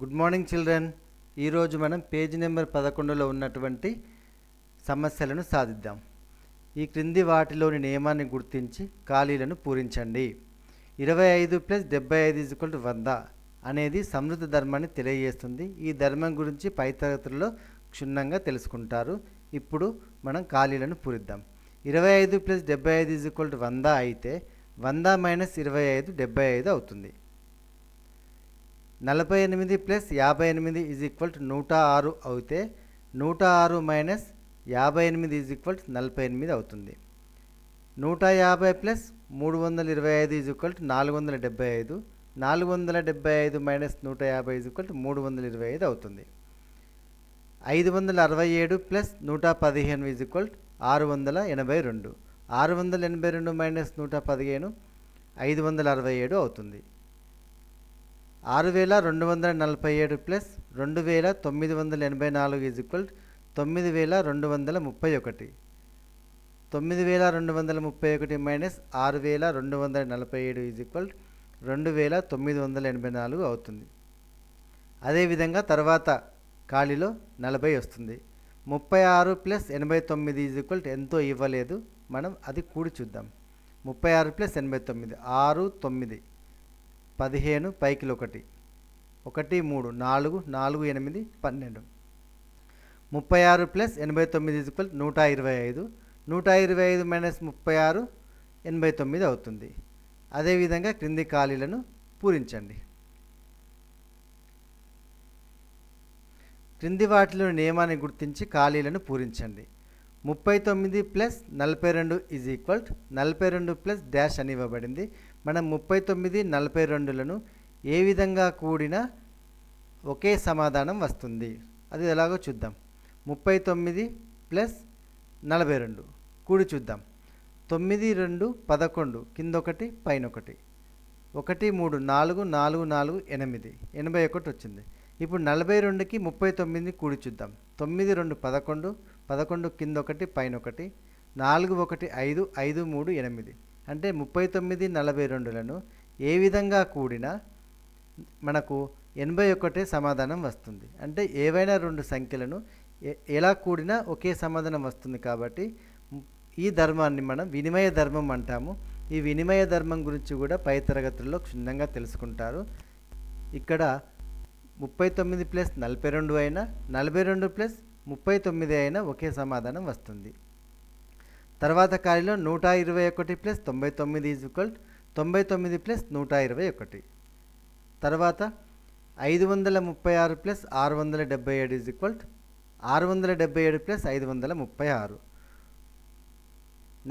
Good morning children ఈరోజు మనం page number పదకొండులో ఉన్నటువంటి సమస్యలను సాధిద్దాం. ఈ క్రింది వాటిలోని నియమాన్ని గుర్తించి ఖాళీలను పూరించండి. ఇరవై ఐదు ప్లస్ డెబ్బై ఐదు ఈజ్వల్ టు వంద అనేది సమృద్ధ ధర్మాన్ని తెలియజేస్తుంది. ఈ ధర్మం గురించి పై తరగతుల్లో క్షుణ్ణంగా తెలుసుకుంటారు. ఇప్పుడు మనం ఖాళీలను పూరిద్దాం. ఇరవై ఐదు ప్లస్ డెబ్బై ఐదు ఈజ్వల్ టు వంద అయితే వంద మైనస్ ఇరవై ఐదు డెబ్బై ఐదు అవుతుంది. నలభై ఎనిమిది ప్లస్ యాభై ఎనిమిది ఈజ్ ఈక్వల్ టు నూట ఆరు అయితే నూట ఆరు మైనస్ యాభై ఎనిమిది ఈజ్ ఈక్వల్ టు నలభై ఎనిమిది అవుతుంది. నూట యాభై ప్లస్ మూడు వందల ఇరవై ఐదు ఈజ్ ఈక్వల్ టు నాలుగు వందల డెబ్బై ఐదు. నాలుగు వందల డెబ్బై ఐదు మైనస్ నూట యాభై ఈజ్ ఈక్వల్ టు మూడు వందల ఇరవై ఐదు అవుతుంది. ఐదు వందల అరవై ఏడు ప్లస్ నూట పదిహేను ఈజ్ ఈక్వల్ టు ఆరు వందల ఎనభై రెండు. ఆరు వందల ఎనభై రెండు మైనస్ నూట పదిహేను ఐదు వందల అరవై ఏడు అవుతుంది. ఆరు వేల రెండు వందల నలభై ఏడు ప్లస్ రెండు వేల తొమ్మిది వందల ఎనభై నాలుగు ఈజ్ ఈక్వల్ తొమ్మిది వేల రెండు వందల ముప్పై ఒకటి. తొమ్మిది వేల రెండు వందల ముప్పై ఒకటి మైనస్ ఆరు వేల రెండు వందల నలభై ఏడు ఈజ్ ఈక్వల్ రెండు వేల తొమ్మిది వందల ఎనభై నాలుగు అవుతుంది. అదేవిధంగా తర్వాత ఖాళీలో నలభై వస్తుంది. ముప్పై ఆరు ప్లస్ ఎనభై తొమ్మిది ఈజ్ ఈక్వల్ ఎంతో ఇవ్వలేదు. మనం అది కూడి చూద్దాం. ముప్పై ఆరు ప్లస్ ఎనభై తొమ్మిది. ఆరు తొమ్మిది. పదిహేను పైకిలు ఒకటి. ఒకటి మూడు నాలుగు నాలుగు ఎనిమిది పన్నెండు. ముప్పై ఆరు ప్లస్ ఎనభై తొమ్మిది ఈక్వల్ నూట ఇరవై ఐదు. నూట ఇరవై ఐదు మైనస్ ముప్పై ఆరు ఎనభై తొమ్మిది అవుతుంది. అదేవిధంగా క్రింది ఖాళీలను పూరించండి. క్రింది వాటిలో నియమాన్ని గుర్తించి ఖాళీలను పూరించండి. ముప్పై తొమ్మిది ప్లస్ నలభై రెండు ఈజ్ ఈక్వల్ నలభై రెండు ప్లస్ డాష్ అని ఇవ్వబడింది. మనం ముప్పై తొమ్మిది నలభై రెండులను ఏ విధంగా కూడినా ఒకే సమాధానం వస్తుంది. అది ఎలాగో చూద్దాం. ముప్పై తొమ్మిది ప్లస్ నలభై రెండు. కూడి చూద్దాం. తొమ్మిది రెండు పదకొండు కింద ఒకటి పైన ఒకటి ఒకటి మూడు నాలుగు నాలుగు నాలుగు ఎనిమిది. ఎనభై ఒకటి వచ్చింది. ఇప్పుడు నలభై రెండుకి ముప్పై తొమ్మిదిని కూడి చూద్దాం. తొమ్మిది రెండు పదకొండు పదకొండు కింద ఒకటి పైన ఒకటి నాలుగు ఒకటి ఐదు ఐదు మూడు ఎనిమిది. అంటే ముప్పై తొమ్మిది నలభై రెండులను ఏ విధంగా కూడినా మనకు ఎనభై ఒకటే సమాధానం వస్తుంది. అంటే ఏవైనా రెండు సంఖ్యలను ఎలా కూడినా ఒకే సమాధానం వస్తుంది కాబట్టి ఈ ధర్మాన్ని మనం వినిమయ ధర్మం అంటాము. ఈ వినిమయ ధర్మం గురించి కూడా పై తరగతుల్లో క్షుణ్ణంగా తెలుసుకుంటారు. ఇక్కడ ముప్పై తొమ్మిది ప్లస్ నలభై రెండు అయినా నలభై రెండు ప్లస్ ముప్పై తొమ్మిది అయినా ఒకే సమాధానం వస్తుంది. తర్వాత ఖాళీలో నూట ఇరవై ఒకటి ప్లస్ తొంభై తొమ్మిది ఈజ్ ఈక్వల్ తొంభై తొమ్మిది ప్లస్ నూట ఇరవై ఒకటి. తర్వాత ఐదు వందల ముప్పై ఆరు ప్లస్ ఆరు వందల డెబ్బై ఏడు ఈజ్ ఈక్వల్ ఆరు వందల డెబ్బై ఏడు ప్లస్ ఐదు వందల ముప్పై ఆరు.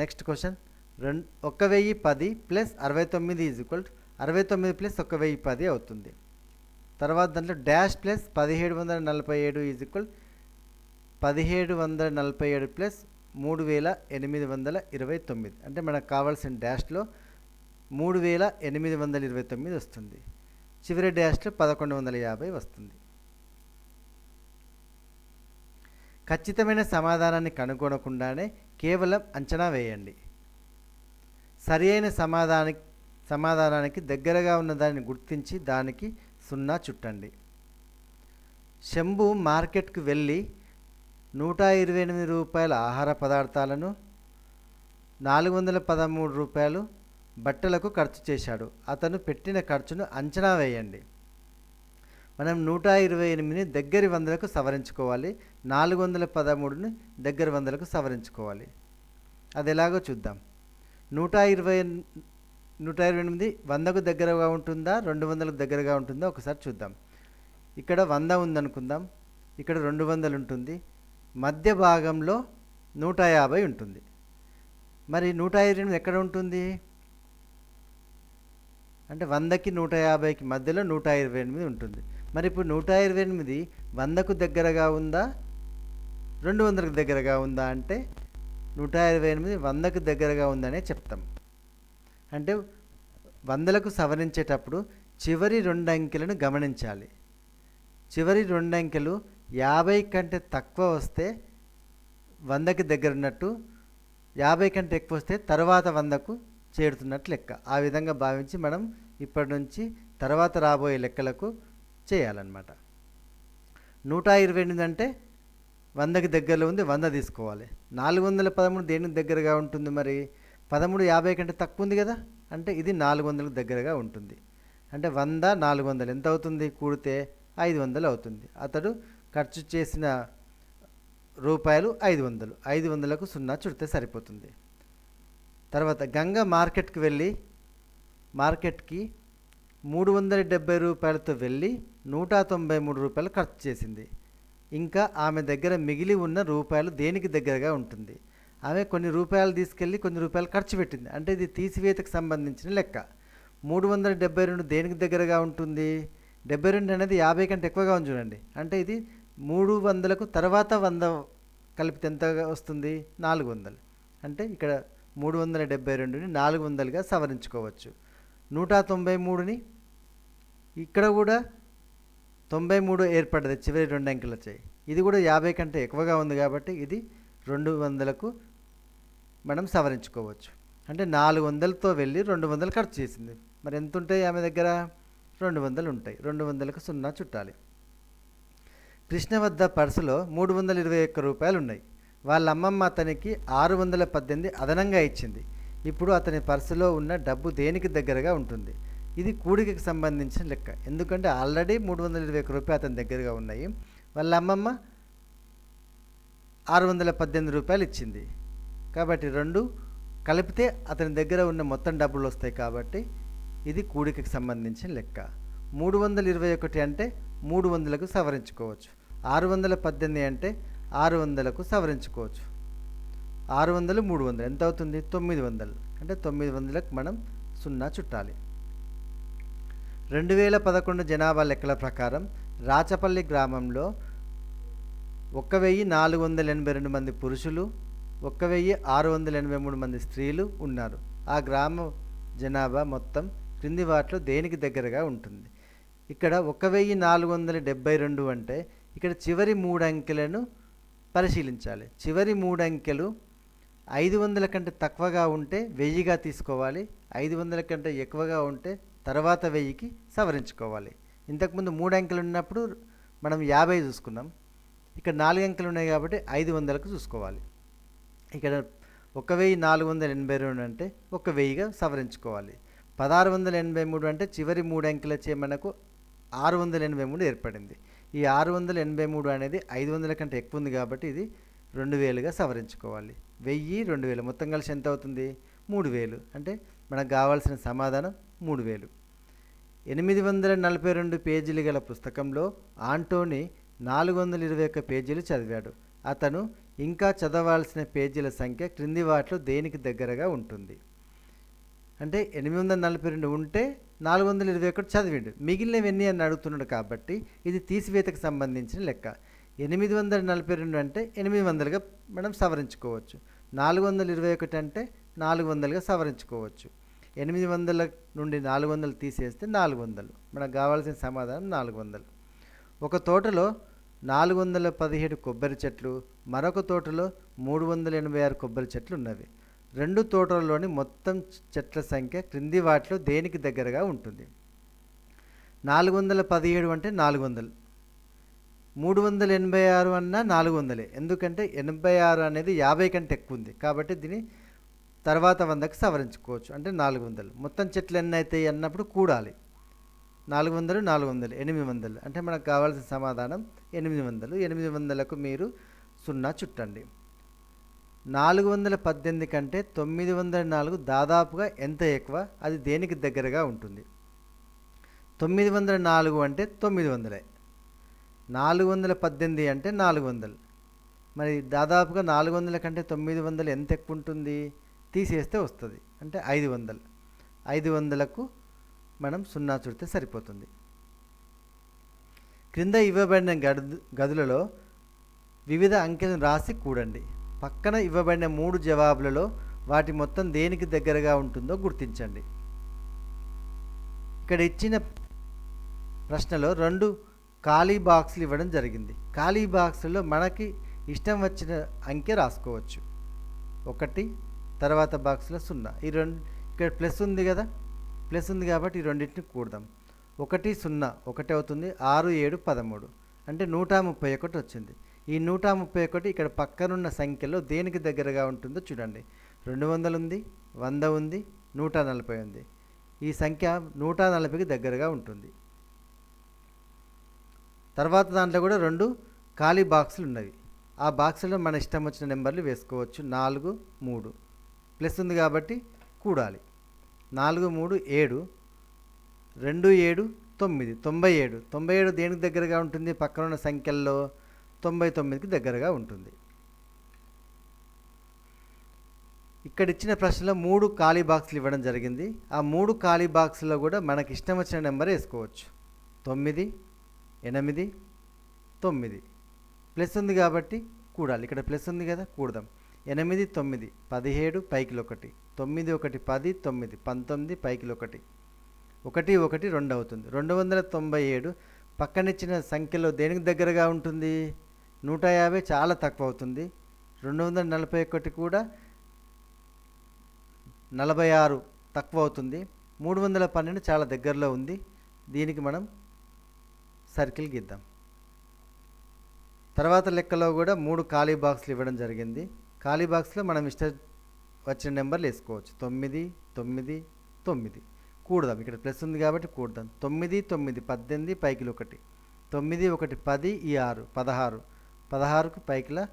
Next question. రెండు ఒక వెయ్యి పది ప్లస్ అరవై తొమ్మిది ఈజ్ ఈక్వల్ అరవై తొమ్మిది ప్లస్ ఒక వెయ్యి పది అవుతుంది. తర్వాత దాంట్లో డాష్ ప్లస్ పదిహేడు వందల నలభై ఏడు ఈజ్ ఈక్వల్ పదిహేడు వందల నలభై ఏడు ప్లస్ మూడు వేల ఎనిమిది వందల ఇరవై తొమ్మిది. అంటే మనకు కావాల్సిన డాష్లో మూడు వేల ఎనిమిది వందల ఇరవై తొమ్మిది వస్తుంది. చివరి డాష్లో పదకొండు వందల యాభై వస్తుంది. ఖచ్చితమైన సమాధానాన్ని కనుగొనకుండానే కేవలం అంచనా వేయండి. సరి అయిన సమాధానానికి సమాధానానికి దగ్గరగా ఉన్న దానిని గుర్తించి దానికి సున్నా చుట్టండి. శంభు మార్కెట్కు వెళ్ళి నూట ఇరవై ఎనిమిది రూపాయల ఆహార పదార్థాలను నాలుగు వందల పదమూడు రూపాయలు బట్టలకు ఖర్చు చేశాడు. అతను పెట్టిన ఖర్చును అంచనా వేయండి. మనం నూట ఇరవై ఎనిమిదిని దగ్గరి వందలకు సవరించుకోవాలి. నాలుగు వందల పదమూడుని దగ్గర వందలకు సవరించుకోవాలి. అది ఎలాగో చూద్దాం. నూట ఇరవై నూట ఇరవై ఎనిమిది వందకు దగ్గరగా ఉంటుందా? రెండు వందలకు దగ్గరగా ఉంటుందా? ఒకసారి చూద్దాం. ఇక్కడ వంద ఉందనుకుందాం. ఇక్కడ రెండు వందలు ఉంటుంది. మధ్య భాగంలో నూట యాభై ఉంటుంది. మరి నూట ఇరవై ఎనిమిది ఎక్కడ ఉంటుంది? అంటే వందకి నూట యాభైకి మధ్యలో నూట ఇరవై ఎనిమిది ఉంటుంది. మరి ఇప్పుడు నూట ఇరవై ఎనిమిది వందకు దగ్గరగా ఉందా? రెండు వందలకు దగ్గరగా ఉందా అంటే నూట ఇరవై ఎనిమిది వందకు దగ్గరగా ఉందనే చెప్తాం. అంటే వందలకు సవరించేటప్పుడు చివరి రెండు అంకెలను గమనించాలి. చివరి రెండు అంకెలు యాభై కంటే తక్కువ వస్తే వందకి దగ్గర ఉన్నట్టు యాభై కంటే ఎక్కువ వస్తే తర్వాత వందకు చేరుతున్నట్టు లెక్క. ఆ విధంగా భావించి మనం ఇప్పటి నుంచి తర్వాత రాబోయే లెక్కలకు చేయాలన్నమాట. నూట ఇరవై ఎనిమిది అంటే వందకి దగ్గరలో ఉంది వంద తీసుకోవాలి. నాలుగు వందల పదమూడు దేనికి దగ్గరగా ఉంటుంది మరి? పదమూడు యాభై కంటే తక్కువ ఉంది కదా? అంటే ఇది నాలుగు వందలకు దగ్గరగా ఉంటుంది. అంటే వంద నాలుగు వందలు. ఎంత అవుతుంది? కూడితే ఐదు వందలు అవుతుంది. అతడు ఖర్చు చేసిన రూపాయలు ఐదు వందలు. ఐదు వందలకు సున్నా చుడితే సరిపోతుంది. తర్వాత గంగ మార్కెట్కి వెళ్ళి మార్కెట్కి మూడు వందల డెబ్బై రూపాయలతో వెళ్ళి నూట తొంభై మూడు రూపాయలు ఖర్చు చేసింది. ఇంకా ఆమె దగ్గర మిగిలి ఉన్న రూపాయలు దేనికి దగ్గరగా ఉంటుంది? ఆమె కొన్ని రూపాయలు తీసుకెళ్ళి కొన్ని రూపాయలు ఖర్చు పెట్టింది. అంటే ఇది తీసివేతకు సంబంధించిన లెక్క. మూడు వందల డెబ్బై రెండు దేనికి దగ్గరగా ఉంటుంది? డెబ్బై రెండు అనేది యాభై కంటే ఎక్కువగా ఉంది చూడండి. అంటే ఇది మూడు వందలకు తర్వాత వంద కలిపితే ఎంత వస్తుంది? నాలుగు వందలు. అంటే ఇక్కడ మూడు వందల డెబ్బై రెండుని నాలుగు వందలుగా సవరించుకోవచ్చు. నూట తొంభై మూడుని ఇక్కడ కూడా తొంభై మూడు ఏర్పడ్డది చివరి రెండు అంకెలు వచ్చాయి. ఇది కూడా యాభై కంటే ఎక్కువగా ఉంది కాబట్టి ఇది రెండు వందలకు మనం సవరించుకోవచ్చు. అంటే నాలుగు వందలతో వెళ్ళి రెండు వందలు ఖర్చు చేసింది. మరి ఎంత ఉంటాయి ఆమె దగ్గర? రెండు వందలు ఉంటాయి. రెండు వందలకు సున్నా చుట్టాలి. కృష్ణ వద్ద పర్సులో మూడు వందల ఇరవై ఒక్క రూపాయలు ఉన్నాయి వాళ్ళ అమ్మమ్మ అతనికి ఆరు వందల పద్దెనిమిది అదనంగా ఇచ్చింది. ఇప్పుడు అతని పర్సులో ఉన్న డబ్బు దేనికి దగ్గరగా ఉంటుంది? ఇది కూడికకి సంబంధించిన లెక్క. ఎందుకంటే ఆల్రెడీ మూడు వందల ఇరవై ఒక్క రూపాయలు అతని దగ్గరగా ఉన్నాయి. వాళ్ళ అమ్మమ్మ ఆరు వందల పద్దెనిమిది రూపాయలు ఇచ్చింది. కాబట్టి రెండు కలిపితే అతని దగ్గర ఉన్న మొత్తం డబ్బులు వస్తాయి కాబట్టి ఇది కూడికకి సంబంధించిన లెక్క. మూడు వందల ఇరవై ఒకటి అంటే మూడు వందలకు సవరించుకోవచ్చు. ఆరు వందల పద్దెనిమిది అంటే ఆరు వందలకు సవరించుకోవచ్చు. ఆరు వందలు మూడు వందలు. ఎంత అవుతుంది తొమ్మిది వందలు. అంటే తొమ్మిది వందలకు మనం సున్నా చుట్టాలి. రెండు వేల పదకొండు జనాభా లెక్కల ప్రకారం రాచపల్లి గ్రామంలో ఒక వెయ్యి నాలుగు వందల ఎనభై రెండు మంది పురుషులు ఒక వెయ్యి ఆరు వందల ఎనభై మూడు మంది స్త్రీలు ఉన్నారు. ఆ గ్రామ జనాభా మొత్తం క్రింది వాటిలో దేనికి దగ్గరగా ఉంటుంది? ఇక్కడ ఒక వెయ్యి నాలుగు వందల డెబ్బై రెండు అంటే ఇక్కడ చివరి మూడు అంకెలను పరిశీలించాలి. చివరి మూడు అంకెలు ఐదు వందల కంటే తక్కువగా ఉంటే వెయ్యిగా తీసుకోవాలి. ఐదు వందల కంటే ఎక్కువగా ఉంటే తర్వాత వెయ్యికి సవరించుకోవాలి. ఇంతకుముందు మూడు అంకెలు ఉన్నప్పుడు మనం యాభై చూసుకున్నాం. ఇక్కడ నాలుగు అంకెలు ఉన్నాయి కాబట్టి ఐదు వందలకు చూసుకోవాలి. ఇక్కడ ఒక వెయ్యి నాలుగు వందల ఎనభై రెండు అంటే ఒక వెయ్యిగా సవరించుకోవాలి. పదహారు వందల ఎనభై మూడు అంటే చివరి మూడు అంకెలచే మనకు ఆరు వందల ఎనభై మూడు ఏర్పడింది. ఈ ఆరు వందల ఎనభై మూడు అనేది ఐదు వందల కంటే ఎక్కువ ఉంది కాబట్టి ఇది రెండు వేలుగా సవరించుకోవాలి. వెయ్యి రెండు వేలు. మొత్తం కలిసి ఎంత అవుతుంది? మూడు వేలు. అంటే మనకు కావాల్సిన సమాధానం మూడు వేలు. ఎనిమిది వందల నలభై రెండు పేజీలు గల పుస్తకంలో ఆంటోని నాలుగు వందల ఇరవై ఒక్క పేజీలు చదివాడు. అతను ఇంకా చదవాల్సిన పేజీల సంఖ్య క్రింది వాటిలో దేనికి దగ్గరగా ఉంటుంది? అంటే ఎనిమిది వందల నలభై రెండు ఉంటే నాలుగు వందల ఇరవై ఒకటి చదివిండు. మిగిలినవన్నీ అని అడుగుతున్నాడు కాబట్టి ఇది తీసివేతకు సంబంధించిన లెక్క. ఎనిమిది వందల నలభై రెండు అంటే ఎనిమిది వందలుగా మనం సవరించుకోవచ్చు. నాలుగు వందల ఇరవై ఒకటి అంటే నాలుగు వందలుగా సవరించుకోవచ్చు. ఎనిమిది వందల నుండి నాలుగు వందలు తీసేస్తే నాలుగు వందలు మనకు కావాల్సిన సమాధానం నాలుగు వందలు ఒక తోటలో నాలుగు వందల పదిహేడు కొబ్బరి చెట్లు మరొక తోటలో మూడు వందల ఎనభై ఆరు కొబ్బరి చెట్లు ఉన్నవి. రెండు తోటలలోని మొత్తం చెట్ల సంఖ్య క్రింది వాటిలో దేనికి దగ్గరగా ఉంటుంది? నాలుగు వందల పదిహేడు అంటే నాలుగు వందలు. మూడు వందల ఎనభై ఆరు అన్నా నాలుగు వందలే. ఎందుకంటే ఎనభై ఆరు అనేది యాభై కంటే ఎక్కువ ఉంది. కాబట్టి దీన్ని తర్వాత వందకు సవరించుకోవచ్చు. అంటే నాలుగు వందలు. మొత్తం చెట్లు ఎన్ని అవుతాయి అన్నప్పుడు కూడాలి. నాలుగు వందలు నాలుగు వందలు ఎనిమిది వందలు. అంటే మనకు కావాల్సిన సమాధానం ఎనిమిది వందలు. ఎనిమిది వందలకు మీరు సున్నా చుట్టండి. నాలుగు వందల పద్దెనిమిది కంటే తొమ్మిది వందల నాలుగు దాదాపుగా ఎంత ఎక్కువ? అది దేనికి దగ్గరగా ఉంటుంది? తొమ్మిది వందల నాలుగు అంటే తొమ్మిది వందలే. నాలుగు వందల పద్దెనిమిది అంటే నాలుగు వందలు. మరి దాదాపుగా నాలుగు వందల కంటే తొమ్మిది వందలు ఎంత ఎక్కువ ఉంటుంది? తీసేస్తే వస్తుంది. అంటే ఐదు వందలు. ఐదు వందలకు మనం సున్నా చుడితే సరిపోతుంది. క్రింద ఇవ్వబడిన గదు గదులలో వివిధ అంకెలను రాసి కూడండి. పక్కన ఇవ్వబడిన మూడు జవాబులలో వాటి మొత్తం దేనికి దగ్గరగా ఉంటుందో గుర్తించండి. ఇక్కడ ఇచ్చిన ప్రశ్నలో రెండు ఖాళీ బాక్సులు ఇవ్వడం జరిగింది. ఖాళీ బాక్సుల్లో మనకి ఇష్టం వచ్చిన అంకె రాసుకోవచ్చు. ఒకటి తర్వాత బాక్స్లో సున్నా. ఈ రెండు ఇక్కడ ప్లస్ ఉంది కదా? ప్లస్ ఉంది కాబట్టి ఈ రెండింటిని కూడదాం. ఒకటి సున్నా ఒకటి అవుతుంది. ఆరు ఏడు పదమూడు. అంటే నూట ముప్పై ఒకటి వచ్చింది. ఈ నూట ముప్పై ఒకటి ఇక్కడ పక్కనున్న సంఖ్యలో దేనికి దగ్గరగా ఉంటుందో చూడండి. రెండు వందలు ఉంది వంద ఉంది నూట నలభై ఉంది. ఈ సంఖ్య నూట నలభైకి దగ్గరగా ఉంటుంది. తర్వాత దాంట్లో కూడా రెండు ఖాళీ బాక్సులు ఉన్నవి. ఆ బాక్సులో మన ఇష్టం వచ్చిన నెంబర్లు వేసుకోవచ్చు. నాలుగు మూడు. ప్లస్ ఉంది కాబట్టి కూడాలి. నాలుగు మూడు ఏడు. రెండు ఏడు తొమ్మిది. తొంభై ఏడు. తొంభై ఏడు దేనికి దగ్గరగా ఉంటుంది? పక్కనున్న సంఖ్యల్లో. తొంభై తొమ్మిదికి దగ్గరగా ఉంటుంది. ఇక్కడ ఇచ్చిన ప్రశ్నలో మూడు ఖాళీ బాక్సులు ఇవ్వడం జరిగింది. ఆ మూడు ఖాళీ బాక్స్లో కూడా మనకి ఇష్టం వచ్చిన నెంబర్ వేసుకోవచ్చు. తొమ్మిది ఎనిమిది తొమ్మిది. ప్లస్ ఉంది కాబట్టి కూడాలి. ఇక్కడ ప్లస్ ఉంది కదా కూడదాం. ఎనిమిది తొమ్మిది పదిహేడు పైకిలు ఒకటి. తొమ్మిది ఒకటి పది తొమ్మిది పంతొమ్మిది పైకిలు ఒకటి. ఒకటి ఒకటి రెండు అవుతుంది. రెండు వందల తొంభై ఏడు పక్కనిచ్చిన సంఖ్యలో దేనికి దగ్గరగా ఉంటుంది? నూట యాభై చాలా తక్కువ అవుతుంది రెండు వందల నలభై ఒకటి కూడా నలభై ఆరు తక్కువ అవుతుంది మూడు వందల పన్నెండు చాలా దగ్గరలో ఉంది. దీనికి మనం సర్కిల్ గీద్దాం. తర్వాత లెక్కలో కూడా మూడు ఖాళీ బాక్సులు ఇవ్వడం జరిగింది. ఖాళీ బాక్స్లో మనం ఇష్ట వచ్చిన నెంబర్లు వేసుకోవచ్చు. తొమ్మిది తొమ్మిది తొమ్మిది. కూడదాం. ఇక్కడ ప్లస్ ఉంది కాబట్టి కూడదాం. తొమ్మిది తొమ్మిది పద్దెనిమిది పైకిలు ఒకటి తొమ్మిది ఒకటి పది ఈ ఆరు పదహారు. పదహారుకు పైకిల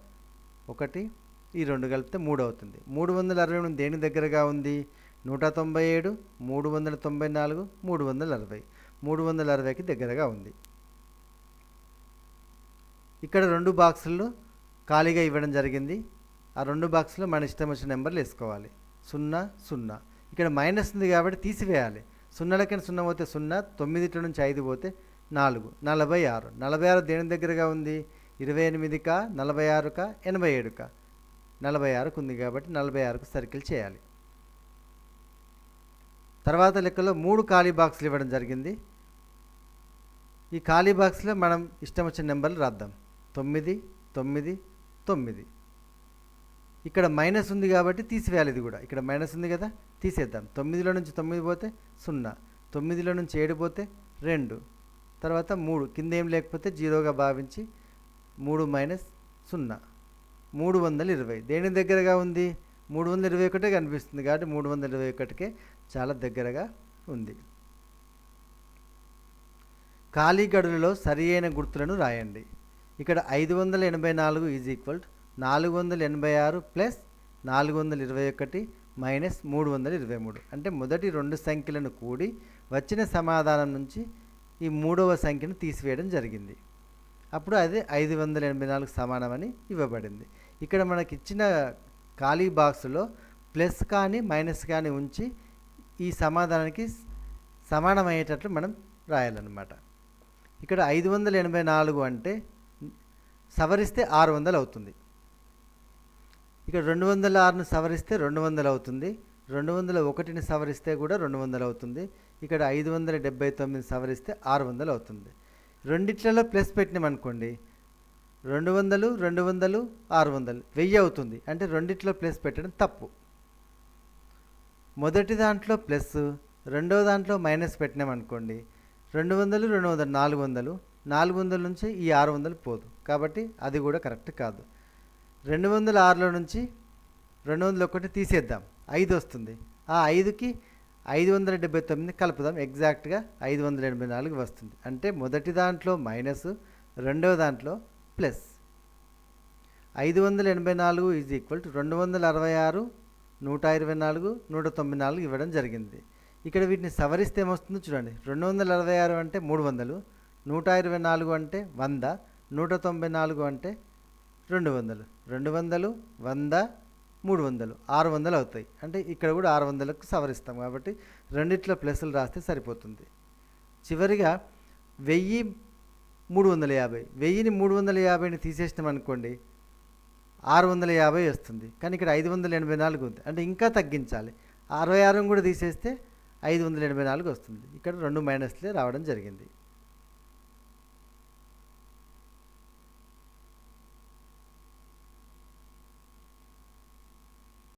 ఒకటి ఈ రెండు కలిపితే మూడు అవుతుంది. మూడు వందల అరవై ఎనిమిది దేని దగ్గరగా ఉంది? నూట తొంభై ఏడు మూడు వందల తొంభై నాలుగు మూడు వందల అరవై. మూడు వందల అరవైకి దగ్గరగా ఉంది. ఇక్కడ రెండు బాక్సులు ఖాళీగా ఇవ్వడం జరిగింది. ఆ రెండు బాక్సులో మన ఇష్టం వచ్చిన నెంబర్లు వేసుకోవాలి. సున్నా సున్నా. ఇక్కడ మైనస్ ఉంది కాబట్టి తీసివేయాలి. సున్నాలకైనా సున్నా పోతే సున్నా తొమ్మిది నుంచి ఐదు పోతే నాలుగు. నలభై ఆరు. నలభై ఆరు దేని దగ్గరగా ఉంది? ఇరవై ఎనిమిదిక నలభై ఆరుక ఎనభై ఏడుక? నలభై ఆరుకు ఉంది కాబట్టి నలభై ఆరుకు సర్కిల్ చేయాలి. తర్వాత లెక్కలో మూడు ఖాళీ బాక్సులు ఇవ్వడం జరిగింది. ఈ ఖాళీ బాక్స్లో మనం ఇష్టం వచ్చిన నెంబర్లు రాద్దాం. తొమ్మిది తొమ్మిది తొమ్మిది. ఇక్కడ మైనస్ ఉంది కాబట్టి తీసివేయాలి ఇది కూడా. ఇక్కడ మైనస్ ఉంది కదా తీసేద్దాం. తొమ్మిదిలో నుంచి తొమ్మిది పోతే సున్నా. తొమ్మిదిలో నుంచి ఏడు పోతే రెండు. తర్వాత మూడు. కింద ఏం లేకపోతే జీరోగా భావించి మూడు మైనస్ సున్నా. మూడు వందల ఇరవై. దేని దగ్గరగా ఉంది? మూడు వందల ఇరవై ఒకటే కనిపిస్తుంది కాబట్టి మూడు వందల ఇరవై ఒకటికే చాలా దగ్గరగా ఉంది. ఖాళీ గడులలో సరి అయిన గుర్తులను రాయండి. ఇక్కడ ఐదు వందల ఎనభై నాలుగు ఈజ్ ఈక్వల్ నాలుగు వందల ఎనభై ఆరు ప్లస్ నాలుగు వందల ఇరవై ఒకటి మైనస్ మూడు వందల ఇరవై మూడు. అంటే మొదటి రెండు సంఖ్యలను కూడి వచ్చిన సమాధానం నుంచి ఈ మూడవ సంఖ్యను తీసివేయడం జరిగింది. అప్పుడు అది ఐదు వందల ఎనభై నాలుగు సమానమని ఇవ్వబడింది. ఇక్కడ మనకి ఇచ్చిన ఖాళీ బాక్స్లో ప్లస్ కానీ మైనస్ కానీ ఉంచి ఈ సమాధానానికి సమానమయ్యేటట్లు మనం రాయాలన్నమాట. ఇక్కడ ఐదు వందల ఎనభై నాలుగు అంటే సవరిస్తే ఆరు వందలు అవుతుంది. ఇక్కడ రెండు వందల ఆరును సవరిస్తే రెండు వందలు అవుతుంది. రెండు వందల ఒకటిని సవరిస్తే కూడా రెండు వందలు అవుతుంది. ఇక్కడ ఐదు వందల డెబ్బై తొమ్మిది సవరిస్తే ఆరు వందలు అవుతుంది. రెండిట్లలో ప్లస్ పెట్టినామనుకోండి రెండు వందలు రెండు వందలు ఆరు వందలు. వెయ్యి అవుతుంది. అంటే రెండిట్లో ప్లస్ పెట్టడం తప్పు. మొదటి దాంట్లో ప్లస్ రెండో దాంట్లో మైనస్ పెట్టినామనుకోండి రెండు వందలు రెండు వందలు నాలుగు వందలు. నాలుగు వందల నుంచి ఈ ఆరు వందలు పోదు. కాబట్టి అది కూడా కరెక్ట్ కాదు. రెండు వందల ఆరులో నుంచి రెండు వందల ఒకటి తీసేద్దాం. ఐదు వస్తుంది. ఆ ఐదుకి ఐదు వందల డెబ్బై తొమ్మిది కలుపుదాం. ఎగ్జాక్ట్గా ఐదు వందల ఎనభై నాలుగు వస్తుంది. అంటే మొదటి దాంట్లో మైనస్ రెండవ దాంట్లో ప్లస్. ఐదు వందల ఎనభై నాలుగు ఈజ్ ఈక్వల్ టు రెండు వందల అరవై ఆరు నూట ఇరవై నాలుగు నూట తొంభై నాలుగు ఇవ్వడం జరిగింది. ఇక్కడ వీటిని సవరిస్తే ఏమొస్తుందో చూడండి. రెండు వందల అరవై ఆరు అంటే మూడు వందలు నూట ఇరవై నాలుగు అంటే వంద నూట తొంభై నాలుగు అంటే రెండు వందలు. రెండు వందలు వంద మూడు వందలు ఆరు వందలు అవుతాయి. అంటే ఇక్కడ కూడా ఆరు వందలకు సవరిస్తాం కాబట్టి రెండిట్లో ప్లస్లు రాస్తే సరిపోతుంది. చివరిగా వెయ్యి మూడు వందల యాభై. వెయ్యిని మూడు వందల యాభైని తీసేసినాం అనుకోండి ఆరు వందల యాభై వస్తుంది. కానీ ఇక్కడ ఐదు వందల ఎనభై నాలుగు ఉంది. అంటే ఇంకా తగ్గించాలి. అరవై ఆరు కూడా తీసేస్తే ఐదు వందల ఎనభై నాలుగు వస్తుంది. ఇక్కడ రెండు మైనస్లే రావడం జరిగింది.